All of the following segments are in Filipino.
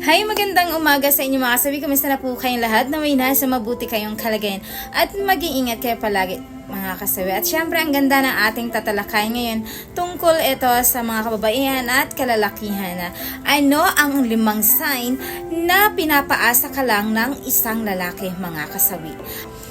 Hi, magandang umaga sa inyo mga kasabi. Kamusta na po kayong lahat? Na sa mabuti kayong kalagayan at maging ingat kayo palagi mga kasabi. At syempre, ang ganda ng ating tatalakay ngayon tungkol ito sa mga kababaihan at kalalakihan na ano ang limang sign na pinapaasa ka lang ng isang lalaki mga kasabi.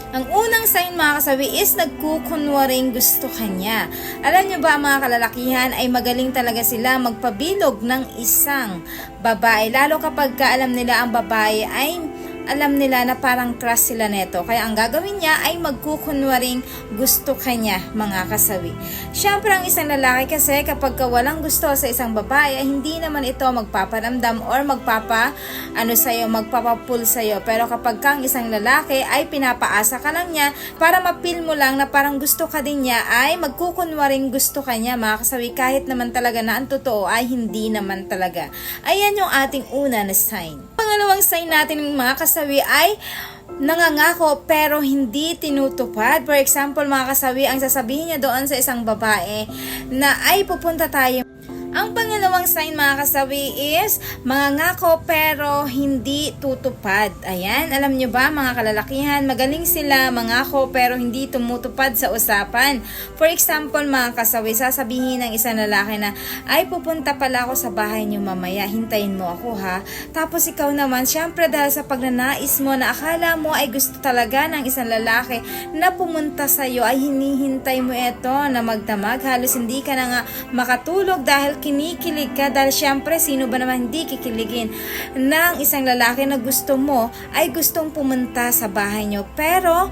Ang unang sign mga kasabi is nagkukunwaring gusto kanya. Alam niyo ba mga kalalakihan ay magaling talaga sila magpabilog ng isang babae. Lalo kapag ka alam nila ang babae ay alam nila na parang crush sila neto. Kaya ang gagawin niya ay magkukunwaring gusto kanya, mga kasawi. Siyempre, ang isang lalaki kasi kapag ka walang gusto sa isang babae, ay hindi naman ito magpaparamdam or magpapa, ano sa'yo, magpapapul sa'yo. Pero kapag kang isang lalaki ay pinapaasa ka lang niya para mapil mo lang na parang gusto ka din niya, ay magkukunwaring gusto ka niya, mga kasawi. Kahit naman talaga na ang totoo ay hindi naman talaga. Ayan yung ating una na sign. Pangalawang sign natin mga kasawi ay nangangako pero hindi tinutupad. For example, mga kasawi, ang sasabihin niya doon sa isang babae na ay pupunta tayo ang pangalawang sign mga kasawi is mangangako pero hindi tutupad. Ayan, alam nyo ba mga kalalakihan, magaling sila mangako pero hindi tumutupad sa usapan. For example mga kasawi, sasabihin ng isang lalaki na ay pupunta pala ako sa bahay nyo mamaya, hintayin mo ako ha. Tapos ikaw naman, syempre dahil sa pagnanais mo na akala mo ay gusto talaga ng isang lalaki na pumunta sa'yo ay hinihintay mo ito na magdamag. Halos hindi ka na nga makatulog dahil kinikilig ka dahil syempre sino ba naman hindi kikiligin ng isang lalaki na gusto mo ay gustong pumunta sa bahay nyo. Pero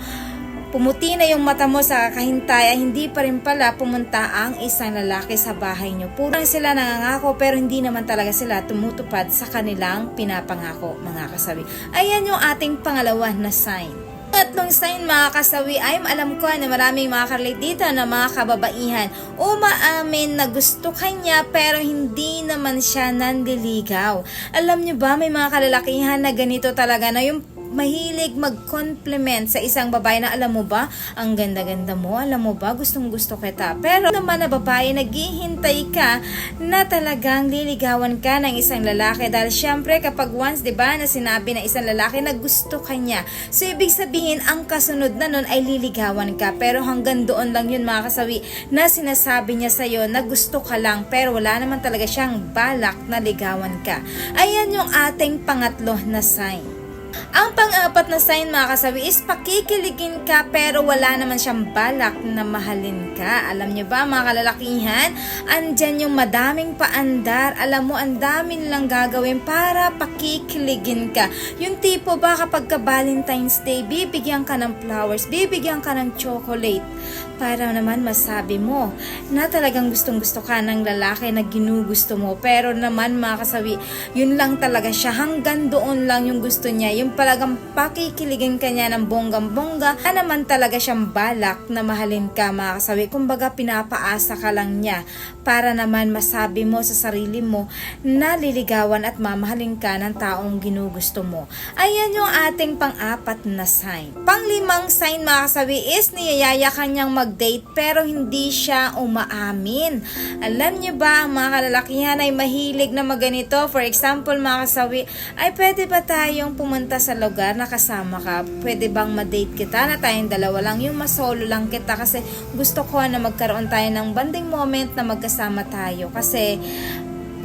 pumuti na yung mata mo sa kahintay ay hindi pa rin pala pumunta ang isang lalaki sa bahay nyo. Puro sila nangangako pero hindi naman talaga sila tumutupad sa kanilang pinapangako mga kasabi. Ayan yung ating pangalawa na sign. Tatlong sign mga kasawi ay alam ko na maraming mga karelate dito na mga kababaihan umaamin na gusto kanya pero hindi naman siya nandiligaw. Alam niyo ba may mga kalalakihan na ganito talaga na yung mahilig mag-compliment sa isang babae na alam mo ba, ang ganda-ganda mo, alam mo ba, gustong gusto kita. Pero naman na babae, naghihintay ka na talagang liligawan ka ng isang lalaki. Dahil syempre kapag once, di ba, na sinabi ng isang lalaki na gusto kanya. So ibig sabihin, ang kasunod na nun ay liligawan ka. Pero hanggang doon lang yun mga kasawi, na sinasabi niya sa'yo na gusto ka lang. Pero wala naman talaga siyang balak na ligawan ka. Ayan yung ating pangatlo na sign. Ang pang-apat na sign mga kasawi is pakikiligin ka pero wala naman siyang balak na mahalin ka. Alam niyo ba mga kalalakihan, andyan yung madaming paandar. Alam mo, ang dami nilang gagawin para pakikiligin ka. Yung tipo ba kapag ka Valentine's Day, bibigyan ka ng flowers, bibigyan ka ng chocolate para naman masabi mo na talagang gustong gusto ka ng lalaki na ginugusto mo. Pero naman mga yun lang talaga siya. Hanggang doon lang yung gusto niya. Yung talagang pakikiligin ka niya ng bonggang-bongga na naman talaga siyang balak na mahalin ka mga. Kumbaga pinapaasa ka lang niya para naman masabi mo sa sarili mo na liligawan at mamahalin ka ng taong ginugusto mo. Ayan yung ating pang-apat na sign. Panglimang sign mga is niyayaya kanyang mag-date pero hindi siya umaamin. Alam niyo ba ang mga kalalakihan ay mahilig na maganito? For example mga kasawi, ay pwede ba tayong pumunta sa lugar na kasama ka? Pwede bang ma-date kita na tayong dalawa lang? Yung masolo lang kita kasi gusto ko na magkaroon tayo ng banding moment na magkasama tayo. Kasi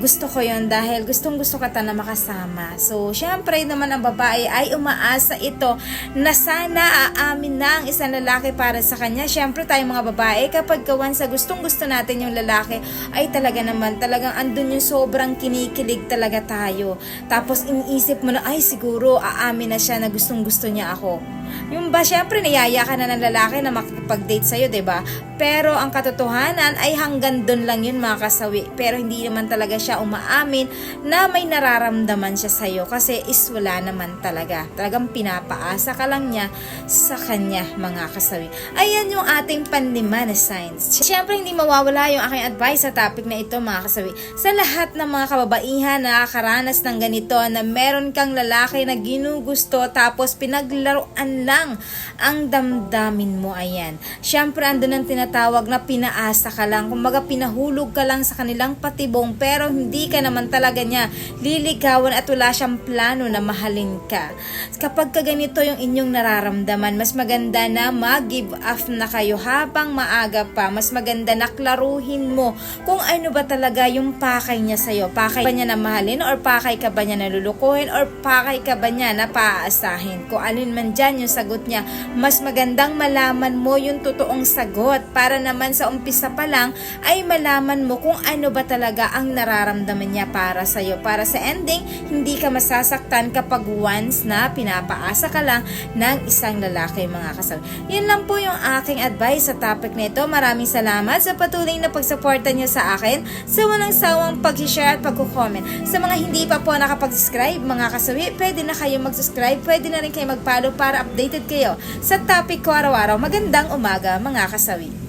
gusto ko yon dahil gustong gusto ka na makasama. So, syempre naman ang babae ay umaasa ito na sana aamin na ang isang lalaki para sa kanya. Syempre tayong mga babae, kapag kawan sa gustong gusto natin yung lalaki, ay talaga naman, talagang andun yung sobrang kinikilig talaga tayo. Tapos iniisip mo na, ay siguro aamin na siya na gustong gusto niya ako. Yung ba, syempre, niyaya ka na ng lalaki na makipag-date sa'yo, ba Pero ang katotohanan ay hanggang doon lang yun mga kasawi. Pero hindi naman talaga siya umaamin na may nararamdaman siya sa'yo kasi is wala naman talaga. Talagang pinapaasa ka lang niya sa kanya mga kasawi. Ayan yung ating panlima na signs. Syempre, hindi mawawala yung aking advice sa topic na ito mga kasawi. Sa lahat ng mga kababaihan na nakakaranas ng ganito na meron kang lalaki na ginugusto tapos pinaglaruan lang ang damdamin mo, ayan. Siyempre, andun ang tinatawag na pinaasa ka lang. Kumbaga, pinahulog ka lang sa kanilang patibong, pero hindi ka naman talaga niya liligawan at wala siyang plano na mahalin ka. Kapag ka ganito yung inyong nararamdaman, mas maganda na mag-give off na kayo habang maaga pa. Mas maganda na klaruhin mo kung ano ba talaga yung pakay niya sa'yo. Pakay ba niya na mahalin or pakay ka ba niya na lulukuhin or pakay ka ba niya na paaasahin. Kung alin man dyan yung sagot niya, mas magandang malaman mo yung totoong sagot para naman sa umpisa pa lang ay malaman mo kung ano ba talaga ang nararamdaman niya para sa'yo. Para sa ending, hindi ka masasaktan kapag once na pinapaasa ka lang ng isang lalaki mga kasal. Yun lang po yung aking advice sa topic na ito. Maraming salamat sa patuloy na pagsuporta niyo sa akin sa walang sawang pag-share at pag-comment. Sa mga hindi pa po nakapag-subscribe mga kasawi, pwede na kayo mag-subscribe, pwede na rin kayo mag-follow para updated kayo sa topic ko araw-araw. Magandang umaga mga kasawi.